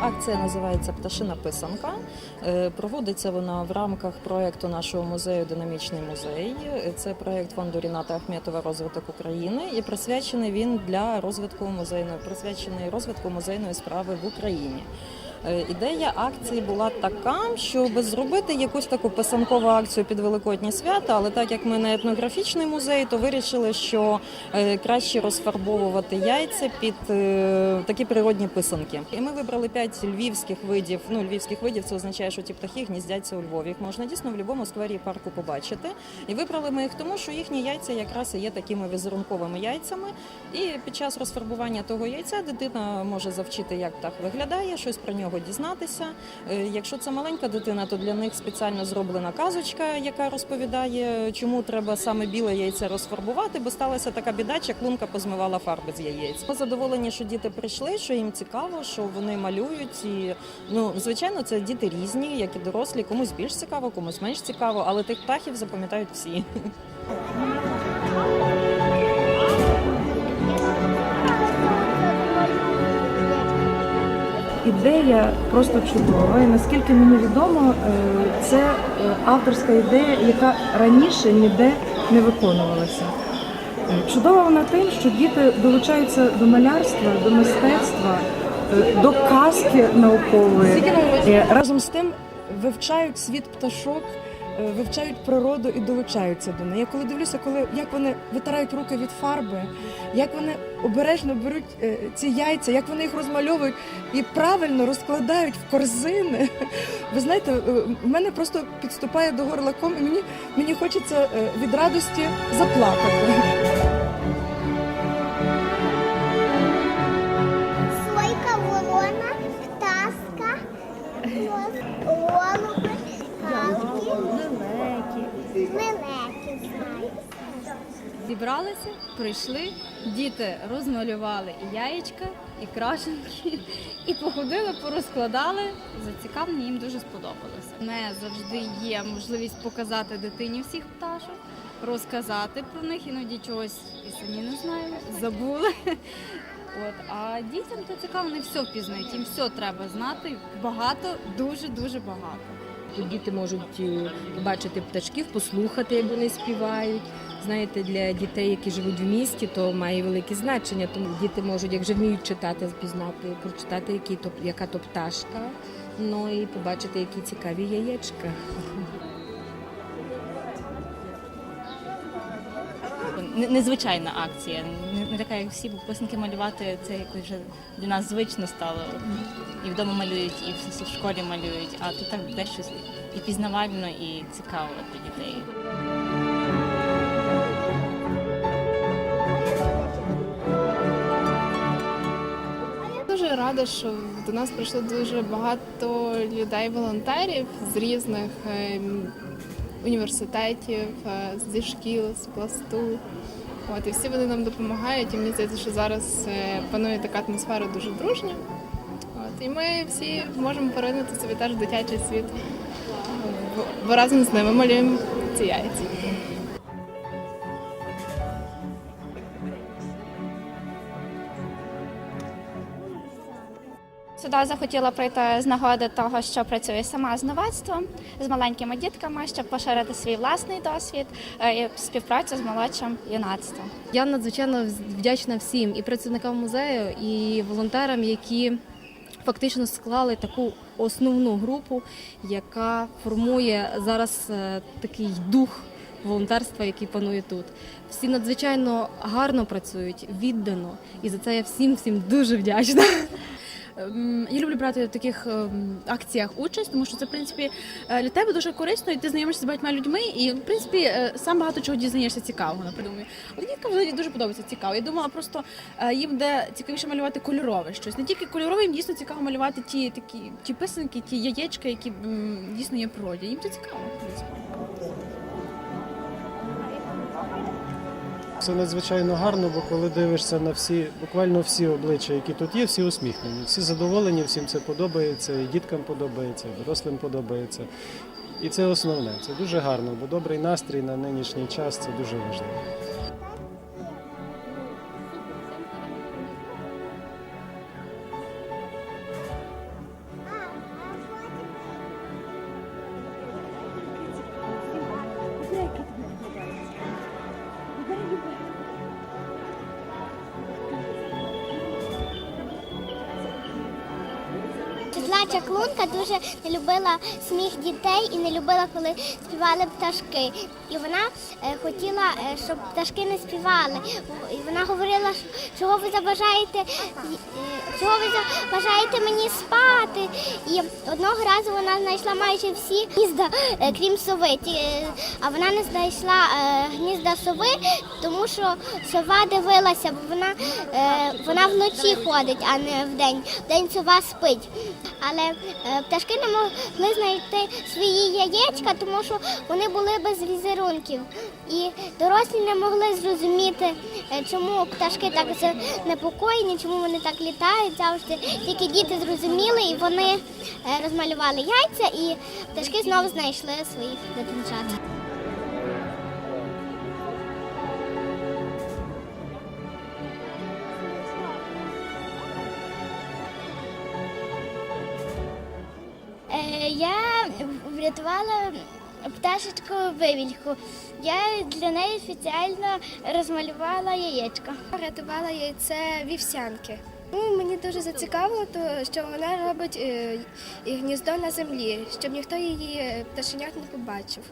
Акція називається Пташина писанка. Е, Проводиться вона в рамках проєкту нашого музею Динамічний музей. Це проєкт фонду Ріната Ахметова Розвиток України і присвячений він для розвитку музейної присвячений розвитку музейної справи в Україні. Е, Ідея акції була така, щоб зробити якусь таку писанкову акцію під Великодні свята, але так як ми не етнографічний музей, то вирішили, що е, краще розфарбовувати яйця під такі природні писанки. І ми вибрали п'ять львівських видів. Ну, львівських видів це означає, що ті птахи гніздяться у Львові. Їх можна дійсно в будь-якому сквері парку побачити. І вибрали ми їх тому, що їхні яйця якраз і є такими візерунковими яйцями. І під час розфарбування того яйця дитина може завчити, як птах виглядає, щось про нього дізнатися. Е, Якщо це маленька дитина, то для них спеціально зроблена казочка, яка розповідає, чому треба саме біле яйце розфарбувати, бо сталася така біда, чаклунка позмивала фарби з яєць. Ми задоволені, що діти прийшли, що їм цікаво, що вони малюють. І ну звичайно, це діти різні, як і дорослі. Комусь більш цікаво, комусь менш цікаво, але тих птахів запам'ятають всі. Ідея просто чудова. І наскільки мені відомо, е, це е, авторська ідея, яка раніше ніде не виконувалася. Е, Чудова вона тим, що діти долучаються до малярства, до мистецтва, до казки наукової. Е, Разом з тим вивчають світ пташок, е, вивчають природу і долучаються до неї. Я коли дивлюся, коли як вони витирають руки від фарби, як вони обережно беруть е, ці яйця, як вони їх розмальовують і правильно розкладають в корзини. Ви знаєте, в мене просто підступає до горла ком, і мені, мені хочеться від радості заплакати. Зібралися, прийшли, діти розмалювали і яєчка, і крашенки, і походили, порозкладали. Зацікавлені їм дуже сподобалося. Не завжди є можливість показати дитині всіх пташок, розказати про них, іноді чогось і самі не знаємо, забули. От, а дітям то цікаво, вони все впізнають, їм все треба знати. Багато, дуже дуже багато. Тут діти можуть е, побачити пташків, послухати, як вони співають. Знаєте, для дітей, які живуть в місті, то має велике значення. Тому діти можуть, як вже вміють читати, впізнати, прочитати, які то, яка то пташка, ну і побачити, які цікаві яєчка. Незвичайна акція, не, така, як всі, бо писанки малювати це якось вже для нас звично стало. І вдома малюють, і в, школі малюють, а тут так дещо і пізнавально, і цікаво для дітей. Дуже рада, що до нас прийшло дуже багато людей-волонтерів з різних ем, університетів, е, зі шкіл, з пласту. От, і всі вони нам допомагають. І мені здається, що зараз е, панує така атмосфера дуже дружня. От, і ми всі можемо поринути собі теж дитячий світ. Бо разом з ними малюємо ці яйця. Сюди захотіла прийти з нагоди того, що працюю сама з новацтвом, з маленькими дітками, щоб поширити свій власний досвід е, і співпрацю з молодшим юнацтвом. Я надзвичайно вдячна всім і працівникам музею, і волонтерам, які фактично склали таку основну групу, яка формує зараз е, такий дух волонтерства, який панує тут. Всі надзвичайно гарно працюють, віддано, і за це я всім всім дуже вдячна. Ем, Я люблю брати в таких ем, акціях участь, тому що це в принципі е, для тебе дуже корисно, і ти знайомишся з багатьма людьми, і в принципі е, сам багато чого дізнаєшся цікавого, наприклад. Але діткам взагалі дуже подобається цікаво. Я думала, просто е, їм буде цікавіше малювати кольорове щось. Не тільки кольорове, їм дійсно цікаво малювати ті такі ті писанки, ті яєчка, які дійсно є в природі. Їм це цікаво. в принципі. Це надзвичайно гарно, бо коли дивишся на всі, буквально всі обличчя, які тут є, всі усміхнені, всі задоволені, всім це подобається, і діткам подобається, і дорослим подобається. І це основне. Це дуже гарно, бо добрий настрій на нинішній час це дуже важливо. Вона чаклунка дуже не любила сміх дітей і не любила, коли співали пташки. І вона е, хотіла, е, щоб пташки не співали. І вона говорила, чого ви забажаєте, е, чого ви забажаєте мені спати. І одного разу вона знайшла майже всі гнізда, крім сови. А вона не знайшла гнізда сови, тому що сова дивилася, бо вона, вона вночі ходить, а не вдень. Вдень сова спить. Е, пташки не могли знайти свої яєчка, тому що вони були без візерунків. І дорослі не могли зрозуміти, е, чому пташки так занепокоєні, чому вони так літають завжди. Тільки діти зрозуміли і вони е, розмалювали яйця, і пташки знову знайшли своїх дитинчат. Я врятувала пташечку вивільку. Я для неї спеціально розмалювала яєчко. Врятувала яйце вівсянки. Ну, мені дуже зацікавило, то, що вона робить е, гніздо на землі, щоб ніхто її е, пташенят не побачив.